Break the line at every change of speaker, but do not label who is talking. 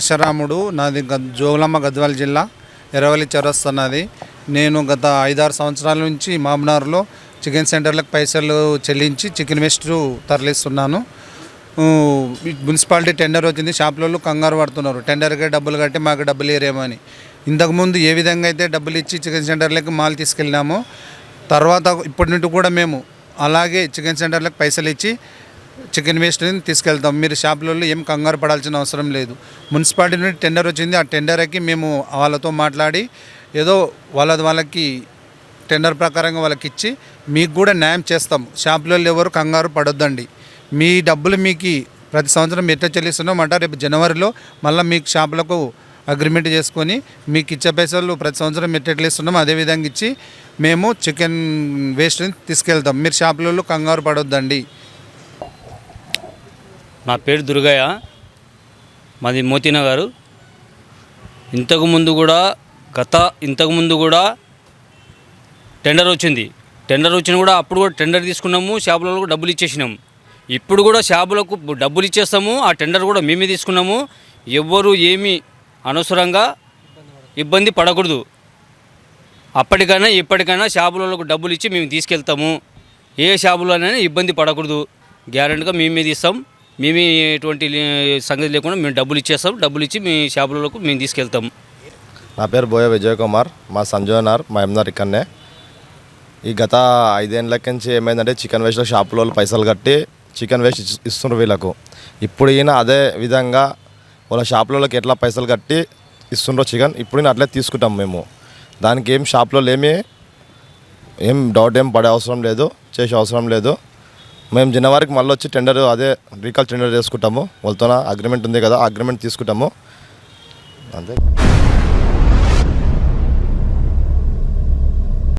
పరశురాముడు నాది గ జోగులమ్మ గద్వాల జిల్లా ఎర్రవల్లి చౌరస్తా నాది. నేను గత ఐదారు సంవత్సరాల నుంచి మామనార్లో చికెన్ సెంటర్లకు పైసలు చెల్లించి చికెన్ వేస్ట్ తరలిస్తున్నాను. ఈ మున్సిపాలిటీ టెండర్ వచ్చింది. షాపులలో కంగారు పడుతున్నారు. టెండర్కే డబ్బులు కట్టి మాకు డబ్బులు ఇరేమో అని. ఇంతకుముందు ఏ విధంగా అయితే డబ్బులు ఇచ్చి చికెన్ సెంటర్లకు మాల్ తీసుకెళ్ళినామో తర్వాత ఇప్పటి నుండి కూడా మేము అలాగే చికెన్ సెంటర్లకు పైసలు ఇచ్చి చికెన్ వేస్ట్ని తీసుకెళ్తాం. మీరు షాపులలో ఏం కంగారు పడాల్సిన అవసరం లేదు. మున్సిపాలిటీ నుండి టెండర్ వచ్చింది ఆ టెండర్కి మేము వాళ్ళతో మాట్లాడి ఏదో వాళ్ళ వాళ్ళకి టెండర్ ప్రకారంగా వాళ్ళకి ఇచ్చి మీకు కూడా న్యాయం చేస్తాం. షాపులలో ఎవరు కంగారు పడొద్దండి. మీ డబ్బులు మీకు ప్రతి సంవత్సరం ఎట్లా చెల్లిస్తున్నామంట రేపు జనవరిలో మళ్ళీ మీకు షాపులకు అగ్రిమెంట్ చేసుకొని మీకు ఇచ్చే పైసలు ప్రతి సంవత్సరం ఎట్లా ఇస్తున్నాం అదే విధంగా ఇచ్చి మేము చికెన్ వేస్ట్ని తీసుకెళ్తాం. మీరు షాపులలో కంగారు పడొద్దండి.
నా పేరు దుర్గయ్య. మాది మోతీనగర్. ఇంతకుముందు కూడా గత ఇంతకుముందు కూడా టెండర్ వచ్చింది. టెండర్ వచ్చిన కూడా అప్పుడు కూడా టెండర్ తీసుకున్నాము షాపులకు డబ్బులు ఇచ్చేసినాము ఇప్పుడు కూడా షాపులకు డబ్బులు ఇచ్చేస్తాము ఆ టెండర్ కూడా మేమే తీసుకున్నాము. ఎవ్వరూ ఏమీ అనవసరంగా ఇబ్బంది పడకూడదు. అప్పటికైనా ఇప్పటికైనా షాపులకు డబ్బులు ఇచ్చి మేము తీసుకెళ్తాము. ఏ షాపులోనైనా ఇబ్బంది పడకూడదు. గ్యారెంటీగా మేమే తీస్తాం. మేమే ఎటువంటి సంగతి లేకుండా మేము డబ్బులు ఇచ్చేస్తాం. డబ్బులు ఇచ్చి మీ షాపులకు మేము తీసుకెళ్తాం.
నా పేరు బోయ విజయ్ కుమార్. మా సంజయ్ నార్ మా ఎంనార్ ఇక్కడనే ఈ గత ఐదేళ్ళ నుంచి ఏమైందంటే చికెన్ వేస్ట్లో షాపులో వాళ్ళు పైసలు కట్టి చికెన్ వేస్ట్ ఇస్తున్నారు వీళ్ళకు. ఇప్పుడు ఈయన అదే విధంగా వాళ్ళ షాపులలోకి ఎట్లా పైసలు కట్టి ఇస్తుండ్రో చికెన్ ఇప్పుడు అట్లే తీసుకుంటాం మేము. దానికి ఏం షాప్లో ఏమి ఏం డౌట్ ఏం పడే అవసరం లేదు చేసే అవసరం లేదు. మేము జనవరికి మళ్ళీ వచ్చి టెండర్ అదే రీకాల్ టెండర్ చేసుకుంటాము. వాళ్ళతో అగ్రిమెంట్ ఉంది కదా అగ్రిమెంట్ తీసుకుంటాము. అంతే.